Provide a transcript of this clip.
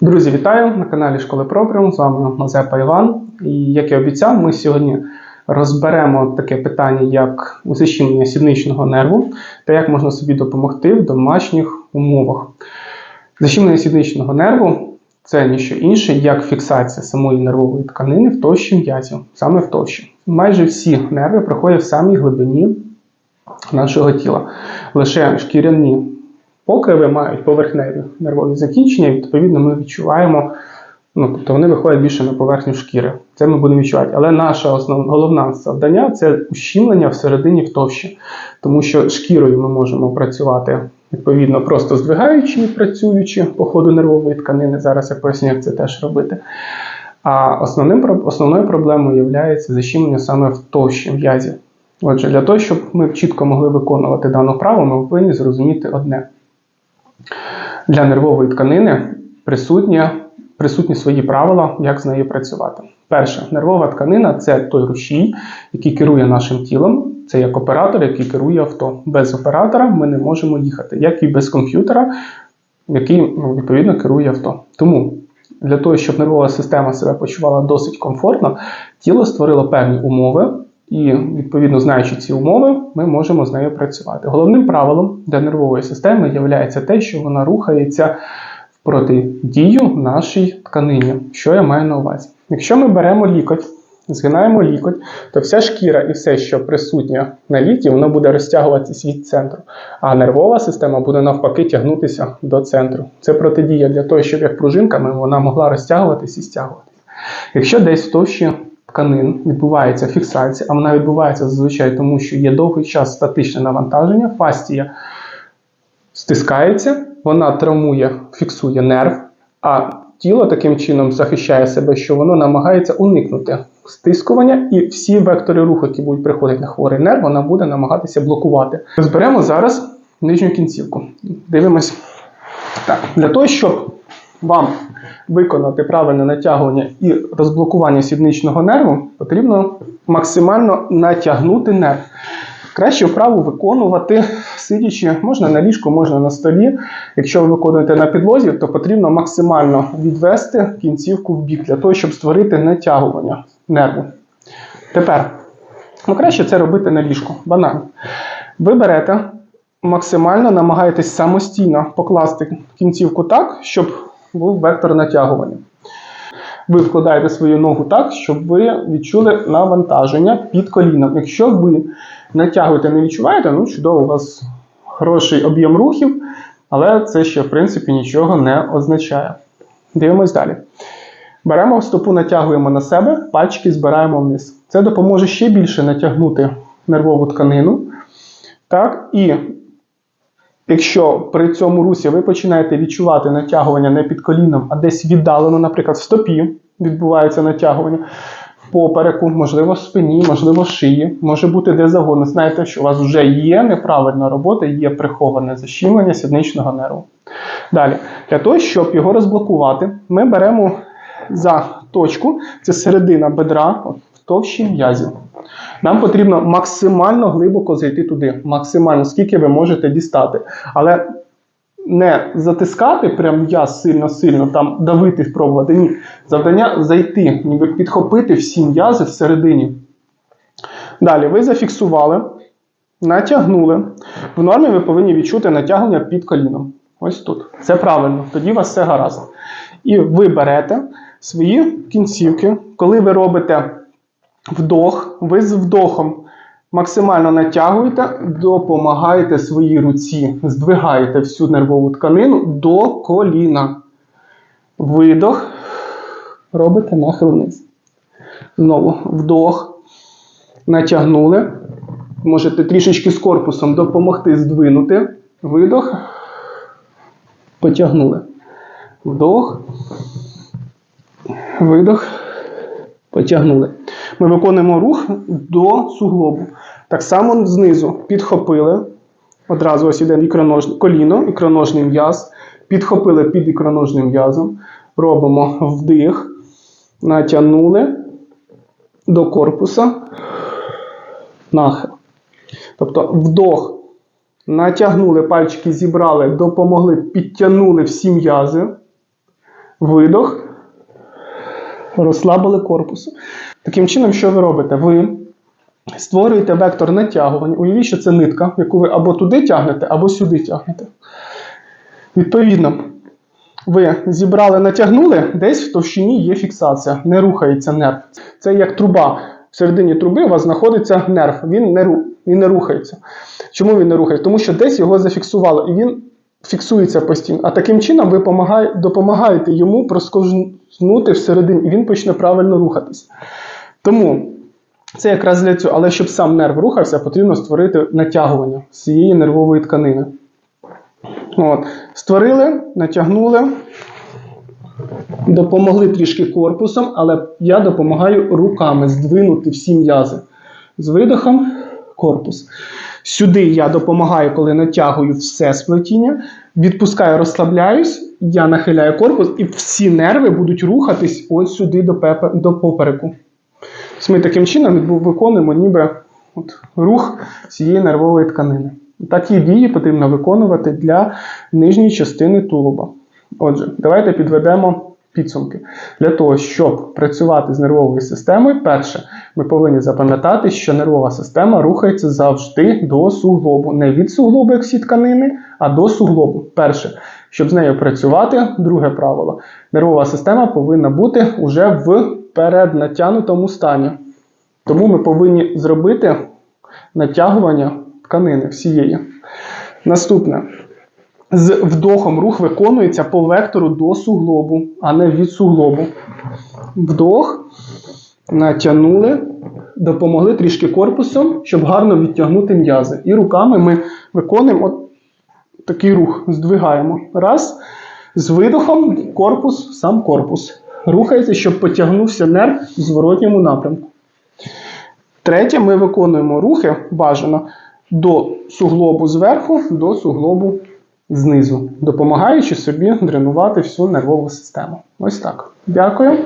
Друзі, вітаю на каналі Школи Пропрям. З вами Мазепа Іван. І як і обіцяв, ми сьогодні розберемо таке питання, як защемлення сідничного нерву та як можна собі допомогти в домашніх умовах. Защемлення сідничного нерву це ніщо інше, як фіксація самої нервової тканини в товщі м'язів, саме в товщі. Майже всі нерви проходять в самій глибині нашого тіла. Лише шкіряні покриви мають поверхневі нервові закінчення, відповідно ми відчуваємо, ну тобто вони виходять більше на поверхню шкіри. Це ми будемо відчувати. Але наша основна головна завдання це ущільнення всередині в товщі, тому що шкірою ми можемо працювати. Відповідно, просто здвигаючи і працюючи по ходу нервової тканини. Зараз я поясню, як це теж робити. А основним, основною проблемою є защемлення саме в товщі м'язі. Отже, для того, щоб ми чітко могли виконувати дану вправу, ми повинні зрозуміти одне. Для нервової тканини присутні, присутні свої правила, як з нею працювати. Перше, нервова тканина це той рушій, який керує нашим тілом. Це як оператор, який керує авто. Без оператора ми не можемо їхати, як і без комп'ютера, який ну, відповідно керує авто. Тому для того, щоб нервова система себе почувала досить комфортно, тіло створило певні умови, і відповідно знаючи ці умови, ми можемо з нею працювати. Головним правилом для нервової системи є те, що вона рухається в протидію нашій тканині. Що я маю на увазі? Якщо ми беремо лікоть, згинаємо лікоть, то вся шкіра і все, що присутнє на лікті, воно буде розтягуватися від центру. А нервова система буде навпаки тягнутися до центру. Це протидія для того, щоб як пружинками вона могла розтягуватись і стягуватися. Якщо десь в товщі тканин відбувається фіксація, а вона відбувається зазвичай тому, що є довгий час статичне навантаження, фастія стискається, вона травмує, фіксує нерв, а тіло таким чином захищає себе, що воно намагається уникнути стискування, і всі вектори руху, які будуть приходити на хворий нерв, вона буде намагатися блокувати. Розберемо зараз нижню кінцівку. Дивимось. Так, для того, щоб вам виконати правильне натягування і розблокування сідничного нерву, потрібно максимально натягнути нерв. Краще вправу виконувати сидячи, можна на ліжку, можна на столі. Якщо ви виконуєте на підлозі, то потрібно максимально відвести кінцівку в бік для того, щоб створити натягування нерву. Тепер, ну краще це робити на ліжку. Банально. Ви берете, максимально намагаєтесь самостійно покласти кінцівку так, щоб був вектор натягування. Ви вкладаєте свою ногу так, щоб ви відчули навантаження під коліном. Якщо ви натягуєте, не відчуваєте, ну чудово, у вас хороший об'єм рухів, але це ще, в принципі, нічого не означає. Дивимось далі. Беремо стопу, натягуємо на себе, пальчики збираємо вниз. Це допоможе ще більше натягнути нервову тканину. Так, і Якщо при цьому русі ви починаєте відчувати натягування не під коліном, а десь віддалено, наприклад, в стопі відбувається натягування, попереку, можливо, в спині, можливо, в шиї, може бути де завгодно. Знаєте, що у вас вже є неправильна робота, є приховане защемлення сідничного нерву. Далі, для того, щоб його розблокувати, ми беремо за точку, це середина бедра, в товщі м'язів. Нам потрібно максимально глибоко зайти туди, максимально, скільки ви можете дістати. Але не затискати прям м'яз сильно-сильно, там давити, спробувати. Ні. Завдання зайти, ніби підхопити всі м'язи всередині. Далі ви зафіксували, натягнули. В нормі ви повинні відчути натягнення під коліном. Ось тут. Це правильно, тоді у вас все гаразд. І ви берете свої кінцівки, коли ви робите вдох, ви з вдохом максимально натягуєте, допомагаєте своїй руці, здвигаєте всю нервову тканину до коліна. Видох, робите нахил вниз. Знову вдох, натягнули. Можете трішечки з корпусом допомогти здвинути. Видох, потягнули. Вдох, видох, потягнули. Ми виконуємо рух до суглобу. Так само знизу підхопили. Одразу ось іде ікронож... коліно, ікроножний м'яз. Підхопили під ікроножним м'язом. Робимо вдих, натягнули до корпуса. Нахил. Тобто вдох. Натягнули пальчики, зібрали, допомогли, підтягнули всі м'язи. видох, розслабили корпус. Таким чином, що ви робите? Ви створюєте вектор натягування. Уявіть, що це нитка, яку ви або туди тягнете, або сюди тягнете. Відповідно, ви зібрали, натягнули, десь в товщині є фіксація, не рухається нерв. Це як труба. В середині труби у вас знаходиться нерв, він не, він не рухається. Чому він не рухається? Тому що десь його зафіксувало, і він фіксується постійно. А таким чином ви помагає- допомагаєте йому проскользнути всередині, і він почне правильно рухатись. Тому це якраз для цього. Але щоб сам нерв рухався, потрібно створити натягування з цієї нервової тканини. От. Створили, натягнули, допомогли трішки корпусом, але я допомагаю руками здвинути всі м'язи. З видохом корпус. Сюди я допомагаю, коли натягую все сплетіння, відпускаю, розслабляюсь, я нахиляю корпус, і всі нерви будуть рухатись ось сюди до, пепе, до попереку. Ми таким чином виконуємо ніби от, рух цієї нервової тканини. Такі дії потрібно виконувати для нижньої частини тулуба. Отже, давайте підведемо підсумки. Для того, щоб працювати з нервовою системою, перше, ми повинні запам'ятати, що нервова система рухається завжди до суглобу. Не від суглобу, як всі тканини, а до суглобу. Перше, щоб з нею працювати, друге правило. Нервова система повинна бути уже в переднатягнутому стані. Тому ми повинні зробити натягування тканини всієї. Наступне. З вдохом рух виконується по вектору до суглобу, а не від суглобу. Вдох, натягнули, допомогли трішки корпусом, щоб гарно відтягнути м'язи. І руками ми виконуємо от такий рух, здвигаємо. Раз. З видохом корпус, сам корпус. Рухається, щоб потягнувся нерв в зворотньому напрямку. Третє, ми виконуємо рухи бажано до суглобу зверху, до суглобу знизу, допомагаючи собі дренувати всю нервову систему. Ось так. Дякую.